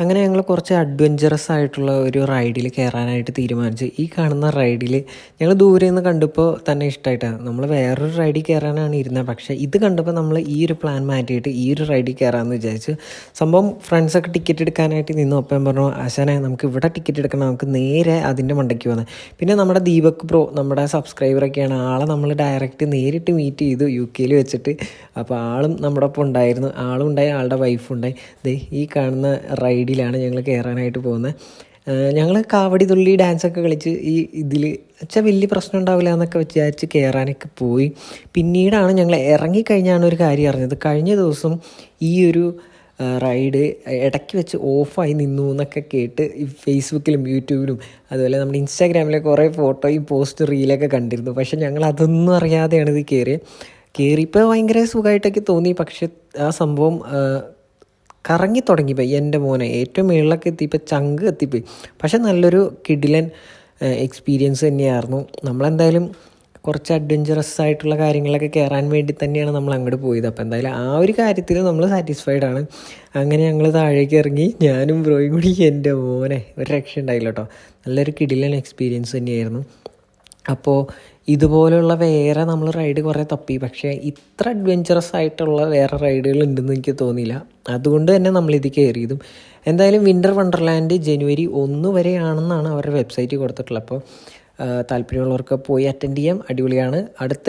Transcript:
അങ്ങനെ ഞങ്ങൾ കുറച്ച് അഡ്വഞ്ചറസ് ആയിട്ടുള്ള ഒരു റൈഡിൽ കയറാനായിട്ട് തീരുമാനിച്ചു. ഈ കാണുന്ന റൈഡിൽ ഞങ്ങൾ ദൂരെ നിന്ന് കണ്ടപ്പോൾ തന്നെ ഇഷ്ടമായിട്ടാണ് നമ്മൾ വേറൊരു റൈഡിൽ കയറാനാണ് ഇരുന്നത് പക്ഷേ ഇത് കണ്ടപ്പോൾ നമ്മൾ ഈ ഒരു പ്ലാൻ മാറ്റിയിട്ട് ഈ ഒരു റൈഡിൽ കയറാമെന്ന് വിചാരിച്ചു സംഭവം ഫ്രണ്ട്സൊക്കെ ടിക്കറ്റ് എടുക്കാനായിട്ട് നിന്നു. അപ്പം പറഞ്ഞു ആശാനെ നമുക്ക് ഇവിടെ ടിക്കറ്റ് എടുക്കണം. നമുക്ക് നേരെ അതിന്റെ മണ്ടയ്ക്ക് വന്നത് പിന്നെ നമ്മുടെ ദീപക് പ്രോ നമ്മുടെ സബ്സ്ക്രൈബറൊക്കെയാണ് ആളെ നമ്മൾ ഡയറക്റ്റ് നേരിട്ട് മീറ്റ് ചെയ്തു യു കെയിൽ വെച്ചിട്ട്. അപ്പോൾ ആളും നമ്മുടെ ഒപ്പം ഉണ്ടായിരുന്നു. ആളും ഉണ്ടായി ആളുടെ വൈഫും ഉണ്ടായി. ദേ ഈ കാണുന്ന റൈഡിലാണ് ഞങ്ങൾ കയറാനായിട്ട് പോകുന്നത്. ഞങ്ങൾ കാവടി തുള്ളി ഡാൻസൊക്കെ കളിച്ച് ഈ ഇതിൽ അച്ഛാ വലിയ പ്രശ്നം ഉണ്ടാവില്ല എന്നൊക്കെ വിചാരിച്ച് കയറാനൊക്കെ പോയി. പിന്നീടാണ് ഞങ്ങൾ ഇറങ്ങിക്കഴിഞ്ഞാണ് ഒരു കാര്യം അറിഞ്ഞത്. കഴിഞ്ഞ ദിവസം ഈ ഒരു റൈഡ് ഇടയ്ക്ക് വെച്ച് ഓഫായി നിന്നു എന്നൊക്കെ കേട്ട് ഫേസ്ബുക്കിലും യൂട്യൂബിലും അതുപോലെ നമ്മുടെ ഇൻസ്റ്റാഗ്രാമിലെ കുറേ ഫോട്ടോയും പോസ്റ്റ് റീലൊക്കെ കണ്ടിരുന്നു. പക്ഷെ ഞങ്ങൾ അതൊന്നും അറിയാതെയാണ് ഇത് കയറിയത് കയറിയപ്പോൾ ഭയങ്കര സുഖമായിട്ടൊക്കെ തോന്നി. പക്ഷെ ആ സംഭവം കറങ്ങി തുടങ്ങിപ്പോയി എന്റെ മോനെ ഏറ്റവും മുകളിലൊക്കെ എത്തിയപ്പോൾ ചങ്ക് എത്തിപ്പോയി പക്ഷെ നല്ലൊരു കിഡിലൻ എക്സ്പീരിയൻസ് തന്നെയായിരുന്നു. നമ്മളെന്തായാലും കുറച്ച് അഡ്വഞ്ചറസ് ആയിട്ടുള്ള കാര്യങ്ങളൊക്കെ കയറാൻ വേണ്ടി തന്നെയാണ് നമ്മൾ അങ്ങോട്ട് പോയത്. അപ്പോൾ എന്തായാലും ആ ഒരു കാര്യത്തിൽ നമ്മൾ സാറ്റിസ്ഫൈഡ് ആണ്. അങ്ങനെ ഞങ്ങൾ താഴേക്ക് ഇറങ്ങി. ഞാനും ബ്രോയും കൂടി എന്റെ മോനെ ഒരു രക്ഷ ഉണ്ടായില്ല കേട്ടോ. നല്ലൊരു കിടിലൻ എക്സ്പീരിയൻസ് തന്നെയായിരുന്നു. അപ്പോൾ ഇതുപോലെയുള്ള വേറെ നമ്മൾ റൈഡ് കുറേ തപ്പി. പക്ഷേ ഇത്ര അഡ്വഞ്ചറസ് ആയിട്ടുള്ള വേറെ റൈഡുകൾ ഉണ്ടെന്ന് എനിക്ക് തോന്നിയില്ല. അതുകൊണ്ട് തന്നെ നമ്മൾ നമ്മളിത് കയറിയതും. എന്തായാലും വിന്റർ വണ്ടർലാൻഡ് ജനുവരി ഒന്ന് വരെയാണെന്നാണ് അവരുടെ വെബ്സൈറ്റിൽ കൊടുത്തിട്ടുള്ളത്. അപ്പോൾ താല്പര്യമുള്ളവർക്ക് പോയി അറ്റൻഡ് ചെയ്യാം. അടിപൊളിയാണ്. അടുത്ത